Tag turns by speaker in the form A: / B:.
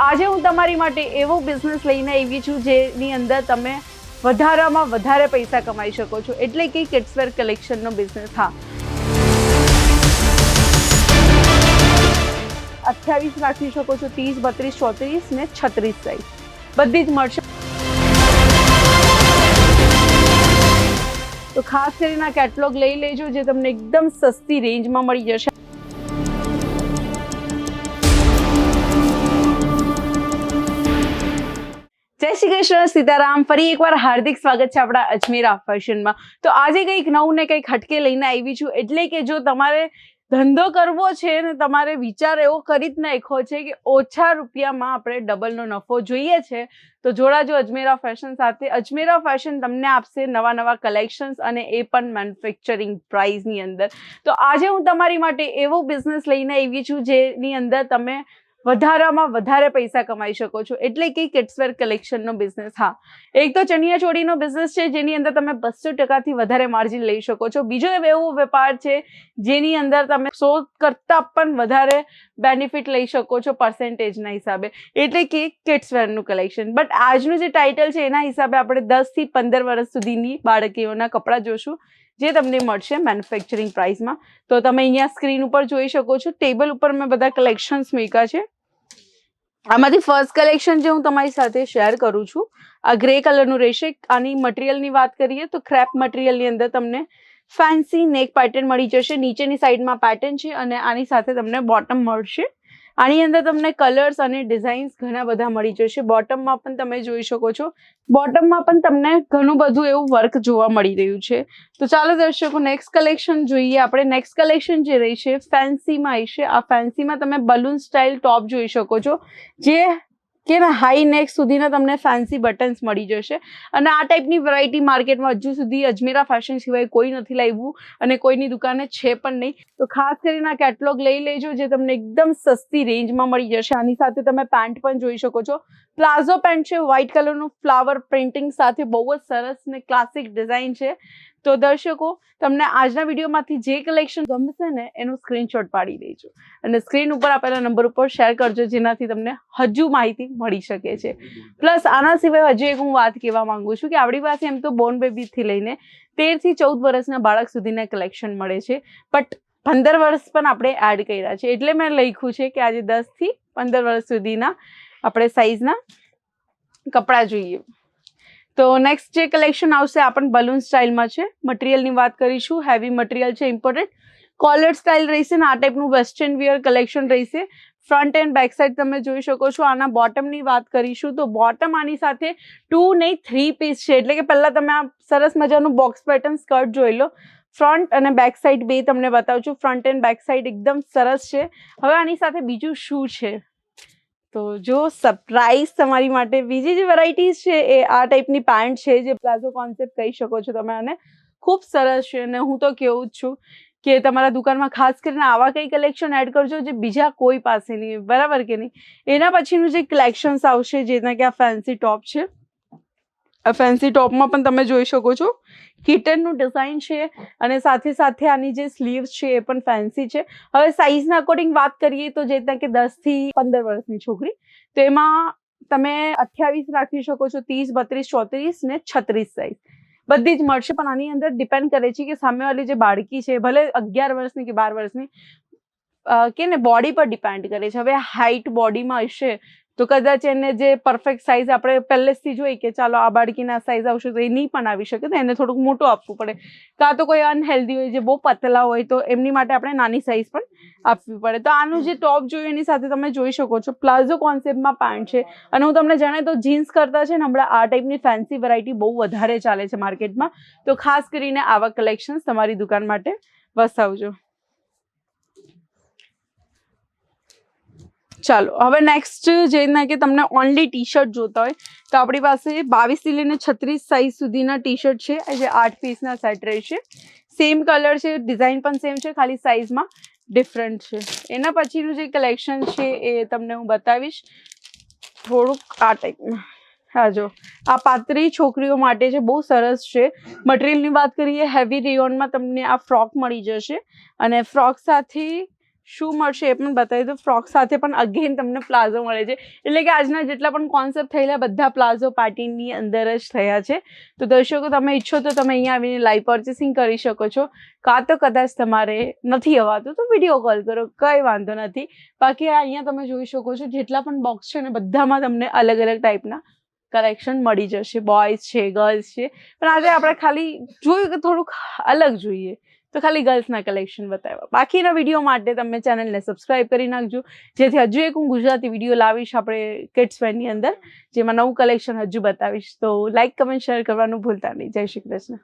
A: આજે હું તમારી માટે એવો બિઝનેસ લઈને આવી છું જેની અંદર તમે વધારામાં વધારે પૈસા કમાઈ શકો છો. એટલે કે કિડ્સવેર કલેક્શનનો બિઝનેસ હા. અઠ્યાવીસ રાખી શકો છો, ત્રીસ, બત્રીસ, ચોત્રીસ ને છત્રીસ સાઈઝ બધી જ મળશે. તો ખાસ કરીને કેટલોગ લઈ લેજો, જે તમને એકદમ સસ્તી રેન્જમાં મળી જશે. જય શ્રી કૃષ્ણ, સીતારામ. ફરી એકવાર હાર્દિક સ્વાગત છે આપણા અજમેરા ફેશનમાં તો આજે કંઈક નવું ને કંઈક હટકે લઈને આવી છું. એટલે કે જો તમારે ધંધો કરવો છે ને તમારે વિચાર એવો કરી જ નાખ્યો છે કે ઓછા રૂપિયામાં આપણે ડબલનો નફો જોઈએ છે, તો જોડાજો અજમેરા ફેશન સાથે. અજમેરા ફેશન તમને આપશે નવા નવા કલેક્શન્સ અને એ પણ મેન્યુફેક્ચરિંગ પ્રાઇઝની અંદર. તો આજે હું તમારી માટે એવો બિઝનેસ લઈને આવી છું જેની અંદર તમે વધારામાં વધારે પૈસા કમાઈ શકો છો. એટલે કે કિડ્સવેર કલેક્શનનો બિઝનેસ હા. એક તો ચણિયાચોળીનો બિઝનેસ છે, જેની અંદર તમે બસો ટકાથી વધારે માર્જિન લઈ શકો છો. બીજો એવો વેપાર છે, જેની અંદર તમે સો કરતાં પણ વધારે બેનિફિટ લઈ શકો છો પર્સન્ટેજના હિસાબે. એટલે કે કિડ્સવેરનું કલેક્શન બટ આજનું જે ટાઇટલ છે, એના હિસાબે આપણે દસથી પંદર વર્ષ સુધીની બાળકીઓના કપડાં જોશું, જે તમને મળશે મેન્યુફેક્ચરિંગ પ્રાઇસમાં તો તમે અહીંયા સ્ક્રીન ઉપર જોઈ શકો છો. ટેબલ ઉપર મેં બધા કલેક્શન્સ મૂક્યા છે. આમાંથી ફર્સ્ટ કલેક્શન જે હું તમારી સાથે શેર કરું છું, આ ગ્રે કલરનું રહેશે. આની મટીરિયલની વાત કરીએ તો ક્રેપ મટીરિયલની અંદર તમને ફેન્સી નેક પેટર્ન મળી જશે. નીચેની સાઈડમાં પેટર્ન છે અને આની સાથે તમને બોટમ મળશે. આની અંદર તમને કલર્સ અને ડિઝાઇન્સ ઘણા બધા મળી જશે. બોટમમાં પણ તમે જોઈ શકો છો. બોટમમાં પણ તમને ઘણું બધું એવું વર્ક જોવા મળી રહ્યું છે. તો ચાલો દર્શકો નેક્સ્ટ કલેક્શન જોઈએ આપણે. નેક્સ્ટ કલેક્શન જે રહી છે ફેન્સીમાં આવી છે. આ ફેન્સીમાં તમે બલૂન સ્ટાઇલ ટોપ જોઈ શકો છો. જે કે હાઈ નેક સુધીના તમને ફેન્સી બટન્સ મળી જશે. અને આ ટાઈપની વેરાયટી માર્કેટમાં હજુ સુધી અજમેરા ફેશન સિવાય કોઈ નથી લાવ્યું અને કોઈની દુકાને છે પણ નહીં. તો ખાસ કરીને આ કેટલોગ લઈ લેજો જે તમને એકદમ સસ્તી રેન્જમાં મળી જશે. આની સાથે તમે પેન્ટ પણ જોઈ શકો છો. પ્લાઝો પેન્ટ છે વ્હાઇટ કલરનું ફ્લાવર પ્રિન્ટિંગ સાથે બહુ જ સરસ ને ક્લાસિક ડિઝાઇન છે. તો દર્શકો, તમને આજના વિડીયોમાંથી જે કલેક્શન ગમશે ને, એનું સ્ક્રીનશોટ પાડી દેજો. અને સ્ક્રીન ઉપર આપેલા નંબર ઉપર શેર કરજો, જેનાથી તમને હજુ માહિતી મળી શકે છે. પ્લસ આના સિવાય હજુ એક હું વાત કહેવા માંગુ છું કે આપણી પાસે એમ તો બોર્ન બેબીથી લઈને તેરથી ચૌદ વર્ષના બાળક સુધીના કલેક્શન મળે છે. બટ પંદર વર્ષ પણ આપણે એડ કર્યા છે. એટલે મેં લખ્યું છે કે આજે દસથી પંદર વર્ષ સુધીના આપણે સાઇઝના કપડાં જોઈએ. તો નેક્સ્ટ જે કલેક્શન આવશે આપણ બલૂન સ્ટાઇલમાં છે. મટીરિયલની વાત કરીશું હેવી મટીરિયલ છે ઇમ્પોર્ટન્ટ કોલર સ્ટાઇલ રહેશે ને, આ ટાઈપનું વેસ્ટર્ન વિયર કલેક્શન રહેશે. ફ્રન્ટ એન્ડ બેક સાઈડ તમે જોઈ શકો છો, આના બોટમની વાત કરીશું. તો બોટમ આની સાથે ટુ નહીં થ્રી પીસ છે. એટલે કે પહેલાં તમે આ સરસ મજાનું બોક્સ પેટર્ન સ્કર્ટ જોઈ લો. ફ્રન્ટ અને બેક સાઈડ બે તમને બતાવું છું. ફ્રન્ટ એન્ડ બેક સાઈડ એકદમ સરસ છે. હવે આની સાથે બીજું શું છે? તો જો સરપ્રાઈઝ તમારી માટે બીજી જે વેરાયટીઝ છે એ આ ટાઈપની પેન્ટ છે જે પ્લાઝો કોન્સેપ્ટ કહી શકો છો તમે આને. ખૂબ સરસ છે અને હું તો કેવું જ છું કે તમારા દુકાનમાં ખાસ કરીને આવા કંઈ કલેક્શન એડ કરજો જે બીજા કોઈ પાસે નહીં બરાબર કે નહીં? એના પછીનું જે કલેક્શન્સ આવશે, જેના કે આ ફેન્સી ટોપ છે ફેન્સી ટોપમાં પણ તમે જોઈ શકો છો. કિટનનું ડિઝાઇન છે અને સાથે સાથે આની જે સ્લીવ્સ છે એ પણ ફેન્સી છે. હવે સાઇઝના અકોર્ડિંગ વાત કરીએ તો જે ત્યાં કે દસથી પંદર વર્ષની છોકરી, તો એમાં તમે અઠ્યાવીસ રાખી શકો છો, ત્રીસ, બત્રીસ, ચોત્રીસ ને છત્રીસ સાઇઝ બધી જ મળશે પણ આની અંદર ડિપેન્ડ કરે છે કે સામેવાળી જે બાળકી છે, ભલે અગિયાર વર્ષની કે બાર વર્ષની કે ને બોડી પર ડિપેન્ડ કરે છે. હવે હાઈટ બોડીમાં હશે તો કદાચ એને જે પરફેક્ટ સાઇઝ આપણે પહેલેથી જોઈ કે ચાલો આ બાળકીના સાઇઝ આવશે તો એ નહીં પણ આવી શકે, તો એને થોડુંક મોટું આપવું પડે. કાં તો કોઈ અનહેલ્ધી હોય, જે બહુ પતલા હોય, તો એમની માટે આપણે નાની સાઇઝ પણ આપવી પડે. તો આનું જે ટોપ જોયું એની સાથે તમે જોઈ શકો છો. પ્લાઝો કોન્સેપ્ટમાં પેન્ટ છે. અને હું તમને જણાય તો જીન્સ કરતા છે ને હમણાં આ ટાઈપની ફેન્સી વેરાયટી બહુ વધારે ચાલે છે માર્કેટમાં તો ખાસ કરીને આવા કલેક્શન્સ તમારી દુકાન માટે વસાવજો. ચાલો, હવે નેક્સ્ટ જઈને કે તમને ઓનલી ટી શર્ટ જોતા હોય, તો આપણી પાસે બાવીસથી લઈને છત્રીસ સાઇઝ સુધીના ટી શર્ટ છે જે આઠ પીસના સેટ રહેશે. સેમ કલર છે ડિઝાઇન પણ સેમ છે, ખાલી સાઇઝમાં ડિફરન્ટ છે. એના પછીનું જે કલેક્શન છે એ તમને હું બતાવીશ. થોડુંક આ ટાઈપમાં હા, જો. આ પાતળી છોકરીઓ માટે છે, બહુ સરસ છે. મટીરિયલની વાત કરીએ હેવી રિયોનમાં તમને આ ફ્રોક મળી જશે. અને ફ્રોક સાથે શું મળશે એ પણ બતાવી દો. ફ્રોક સાથે પણ અગેન તમને પ્લાઝો મળે છે. એટલે કે આજના જેટલા પણ કોન્સેપ્ટ થયેલા બધા પ્લાઝો પાર્ટીની અંદર જ થયા છે. તો દર્શકો, તમે ઈચ્છો તો તમે અહીંયા આવીને લાઈવ પર્ચેસિંગ કરી શકો છો. કાં તો કદાચ તમારે નથી અવાતું તો વીડિયો કોલ કરો. કંઈ વાંધો નથી. બાકી અહીંયા તમે જોઈ શકો છો જેટલા પણ બોક્સ છે ને બધામાં તમને અલગ અલગ ટાઈપના કલેક્શન મળી જશે. બોયઝ છે ગર્લ્સ છે. પણ આજે આપણે ખાલી જોયું કે થોડુંક અલગ જોઈએ. તો ખાલી ગર્લ્સના કલેક્શન બતાવ્યા. બાકીના વીડિયો માટે તમે ચેનલને સબસ્ક્રાઈબ કરી નાખજો. જેથી હજુ એક હું ગુજરાતી વીડિયો લાવીશ આપણે કિડ્સ વેરની અંદર, જેમાં નવું કલેક્શન હજુ બતાવીશ. તો લાઇક કમેન્ટ શેર કરવાનું ભૂલતા નહીં. જય શ્રી કૃષ્ણ.